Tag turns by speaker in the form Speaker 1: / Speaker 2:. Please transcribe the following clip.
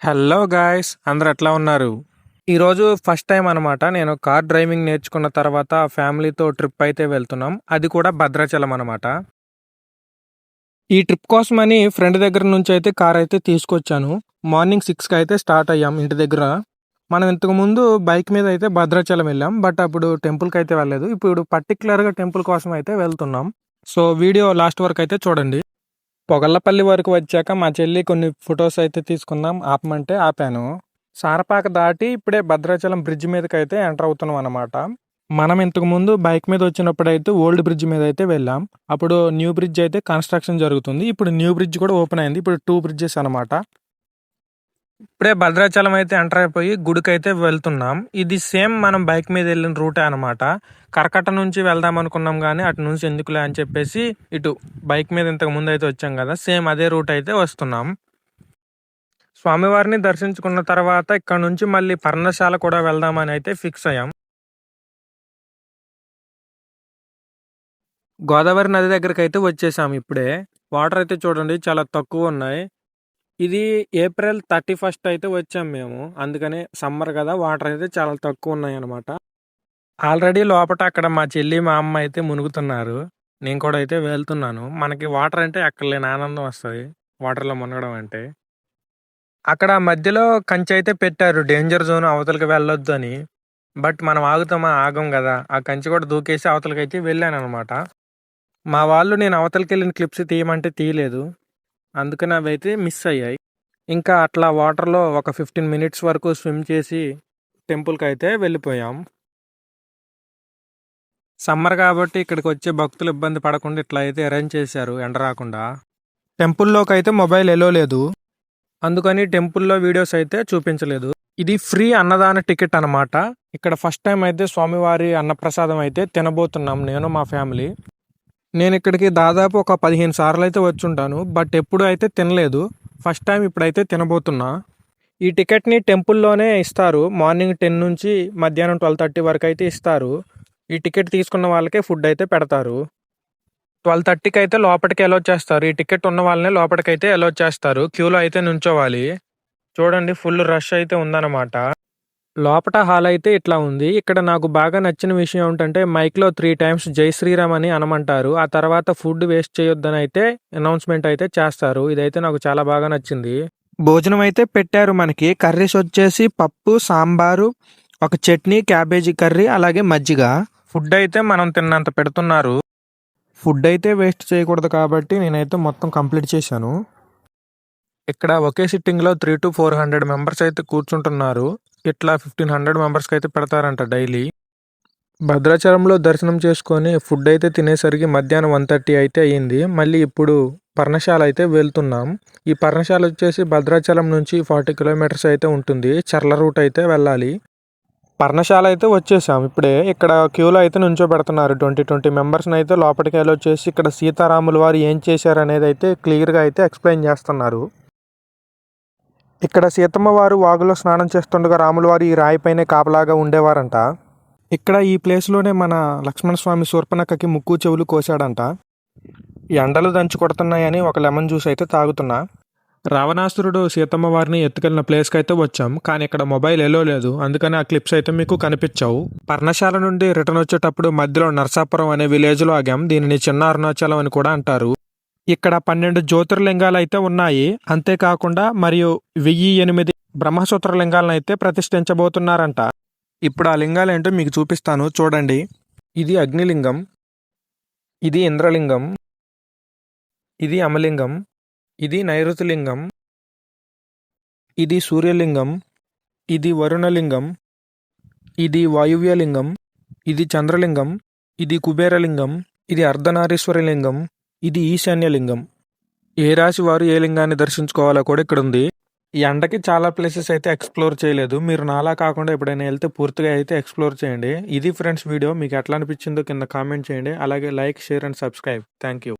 Speaker 1: Hello guys అందరు ఎట్లా ఉన్నారు? ఈరోజు ఫస్ట్ టైం అనమాట నేను కార్ డ్రైవింగ్ నేర్చుకున్న తర్వాత ఫ్యామిలీతో ట్రిప్ అయితే వెళ్తున్నాం. అది కూడా భద్రాచలం అనమాట ఈ ట్రిప్ కోసమని ఫ్రెండ్ దగ్గర నుంచి అయితే కార్ అయితే తీసుకొచ్చాను. మార్నింగ్ సిక్స్కి అయితే స్టార్ట్ అయ్యాం ఇంటి దగ్గర. మనం ఇంతకు ముందు బైక్ మీద అయితే భద్రాచలం వెళ్ళాం. బట్ అప్పుడు టెంపుల్కి అయితే వెళ్ళలేదు. ఇప్పుడు పర్టికులర్గా టెంపుల్ కోసం అయితే వెళ్తున్నాం. సో వీడియో లాస్ట్ వరకు అయితే చూడండి. పొగల్లపల్లి వరకు వచ్చాక మా చెల్లి కొన్ని ఫొటోస్ అయితే తీసుకుందాం. ఆపమంటే ఆపాను. సారపాక దాటి ఇప్పుడే భద్రాచలం బ్రిడ్జ్ మీదకి అయితే ఎంటర్ అవుతున్నాం అనమాట మనం ఇంతకుముందు బైక్ మీద వచ్చినప్పుడు అయితే ఓల్డ్ బ్రిడ్జ్ మీద అయితే వెళ్ళాం. అప్పుడు న్యూ బ్రిడ్జ్ అయితే కన్స్ట్రక్షన్ జరుగుతుంది. ఇప్పుడు న్యూ బ్రిడ్జ్ కూడా ఓపెన్ అయింది. ఇప్పుడు టూ బ్రిడ్జెస్ అనమాట ఇప్పుడే భద్రాచలం అయితే ఎంటర్ అయిపోయి గుడికి అయితే వెళ్తున్నాం. ఇది సేమ్ మనం బైక్ మీద వెళ్ళిన రూటే అనమాట కరకట్ట నుంచి వెళ్దాం అనుకున్నాం కానీ అటు నుంచి ఎందుకులే అని చెప్పేసి ఇటు బైక్ మీద ఇంతకు ముందు అయితే వచ్చాం కదా సేమ్ అదే రూట్ అయితే వస్తున్నాం. స్వామివారిని దర్శించుకున్న తర్వాత ఇక్కడ నుంచి మళ్ళీ పర్ణశాల కూడా వెళ్దామని అయితే ఫిక్స్ అయ్యాం. గోదావరి నది దగ్గరికి అయితే వచ్చేసాం ఇప్పుడే. వాటర్ అయితే చూడండి చాలా తక్కువ ఉన్నాయి. ఇది ఏప్రిల్ థర్టీ ఫస్ట్ అయితే వచ్చాం మేము. అందుకనే సమ్మర్ కదా వాటర్ అయితే చాలా తక్కువ ఉన్నాయి అనమాట ఆల్రెడీ లోపల అక్కడ మా చెల్లి మా అమ్మ అయితే మునుగుతున్నారు. నేను కూడా అయితే వెళ్తున్నాను. మనకి వాటర్ అంటే అక్కడ లేని ఆనందం వస్తుంది వాటర్లో మునగడం అంటే. అక్కడ మధ్యలో కంచె అయితే పెట్టారు డేంజర్ జోన్ అవతలకి వెళ్ళొద్దు అని. బట్ మనం ఆగుతామా? ఆగం కదా. ఆ కంచె కూడా దూకేసి అవతలకి అయితే వెళ్ళాను అనమాట మా వాళ్ళు నేను అవతలకి వెళ్ళిన క్లిప్స్ తీయమంటే తీయలేదు. అందుకని అవి అయితే మిస్ అయ్యాయి. ఇంకా అట్లా వాటర్లో ఒక ఫిఫ్టీన్ మినిట్స్ వరకు స్విమ్ చేసి టెంపుల్కి అయితే వెళ్ళిపోయాం. సమ్మర్ కాబట్టి ఇక్కడికి వచ్చే భక్తులు ఇబ్బంది పడకుండా ఇట్లా అయితే అరేంజ్ చేశారు ఎండ రాకుండా. టెంపుల్లోకి అయితే మొబైల్ ఎలో లేదు. అందుకని టెంపుల్లో వీడియోస్ అయితే చూపించలేదు. ఇది ఫ్రీ అన్నదాన టికెట్ అనమాట ఇక్కడ ఫస్ట్ టైం అయితే స్వామివారి అన్నప్రసాదం అయితే తినబోతున్నాం నేను మా ఫ్యామిలీ నేను ఇక్కడికి దాదాపు ఒక పదిహేను సార్లు అయితే వచ్చుంటాను బట్ ఎప్పుడు అయితే తినలేదు. ఫస్ట్ టైం ఇప్పుడైతే తినబోతున్నా. ఈ టికెట్ని టెంపుల్లోనే ఇస్తారు. మార్నింగ్ టెన్ నుంచి మధ్యాహ్నం ట్వెల్వ్ థర్టీ వరకు అయితే ఇస్తారు. ఈ టికెట్ తీసుకున్న వాళ్ళకే ఫుడ్ అయితే పెడతారు. ట్వెల్వ్ థర్టీకి అయితే లోపలికి అలౌట్ చేస్తారు. ఈ టికెట్ ఉన్న వాళ్ళనే లోపలికి అయితే అలౌట్ చేస్తారు. క్యూలో అయితే నుంచోవాలి. చూడండి ఫుల్ రష్ అయితే ఉందన్నమాట. లోపట హాల్ అయితే ఇట్లా ఉంది. ఇక్కడ నాకు బాగా నచ్చిన విషయం ఏంటంటే మైక్లో త్రీ టైమ్స్ జై శ్రీరామ్ అని అనమంటారు. ఆ తర్వాత ఫుడ్ వేస్ట్ చేయొద్దని అయితే అనౌన్స్మెంట్ అయితే చేస్తారు. ఇదైతే నాకు చాలా బాగా నచ్చింది. భోజనం అయితే పెట్టారు మనకి. కర్రీస్ వచ్చేసి పప్పు సాంబారు ఒక చట్నీ క్యాబేజీ కర్రీ అలాగే మజ్జిగ. ఫుడ్ అయితే మనం తిన్నంత పెడుతున్నారు. ఫుడ్ అయితే వేస్ట్ చేయకూడదు కాబట్టి నేనైతే మొత్తం కంప్లీట్ చేశాను. ఇక్కడ ఒకే సిట్టింగ్లో three to four hundred members అయితే కూర్చుంటున్నారు. ఇట్లా ఫిఫ్టీన్ హండ్రెడ్ మెంబర్స్కి అయితే పెడతారంట డైలీ భద్రాచలంలో దర్శనం చేసుకొని ఫుడ్ అయితే తినేసరికి మధ్యాహ్నం వన్ థర్టీ అయితే అయ్యింది. మళ్ళీ ఇప్పుడు పర్ణశాల అయితే వెళ్తున్నాం. ఈ పర్ణశాల వచ్చేసి భద్రాచలం నుంచి ఫార్టీ కిలోమీటర్స్ అయితే ఉంటుంది. చర్ల రూట్ అయితే వెళ్ళాలి. పర్ణశాల అయితే వచ్చేసాం. ఇప్పుడే ఇక్కడ క్యూలో అయితే నుంచో పెడుతున్నారు ట్వంటీ ట్వంటీ మెంబర్స్ని అయితే లోపలికి వెళ్ళి వచ్చేసి ఇక్కడ సీతారాముల వారు ఏం చేశారు అనేది అయితే క్లియర్గా అయితే ఎక్స్ప్లెయిన్ చేస్తున్నారు. ఇక్కడ సీతమ్మ వారు వాగులో స్నానం చేస్తుండగా రాముల వారు ఈ రాయిపైనే కాపలాగా ఉండేవారంట. ఇక్కడ ఈ ప్లేస్లోనే మన లక్ష్మణ స్వామి శూర్పణక్కకి ముక్కు చెవులు కోసాడంట ఎండలు దంచి కొడుతున్నాయని ఒక లెమన్ జ్యూస్ అయితే తాగుతున్నా. రావణాసురుడు సీతమ్మ వారిని ఎత్తుకెళ్ళిన ప్లేస్కి అయితే వచ్చాం కానీ ఇక్కడ మొబైల్ ఎలో లేదు. అందుకని ఆ క్లిప్స్ అయితే మీకు కనిపించావు. పర్ణశాల నుండి రిటర్న్ వచ్చేటప్పుడు మధ్యలో నర్సాపురం అనే విలేజ్లో ఆగాం. దీనిని చిన్న అరుణాచలం అని కూడా అంటారు. ఇక్కడ పన్నెండు జ్యోతిర్లింగాలు అయితే ఉన్నాయి. అంతేకాకుండా మరియు వెయ్యి ఎనిమిది బ్రహ్మసూత్ర లింగాలను అయితే ప్రతిష్ఠించబోతున్నారంట. ఇప్పుడు ఆ లింగాలు ఏంటో మీకు చూపిస్తాను. చూడండి. ఇది అగ్నిలింగం. ఇది ఇంద్రలింగం. ఇది అమలింగం. ఇది నైరుతిలింగం. ఇది సూర్యలింగం. ఇది వరుణలింగం. ఇది వాయువ్యలింగం. ఇది చంద్రలింగం. ఇది కుబేరలింగం. ఇది అర్ధనారీశ్వరలింగం. ఇది ఈశాన్యలింగం. ఏ రాశి వారు ఏ లింగాన్ని దర్శించుకోవాలో కూడా ఇక్కడ ఉంది. ఈ ఎండకి చాలా ప్లేసెస్ అయితే ఎక్స్ప్లోర్ చేయలేదు. మీరు నాలా కాకుండా ఎప్పుడైనా వెళ్తే పూర్తిగా అయితే ఎక్స్ప్లోర్ చేయండి. ఇది ఫ్రెండ్స్ వీడియో. మీకు ఎట్లా అనిపించిందో కింద కామెంట్ చేయండి. అలాగే like share and subscribe thank you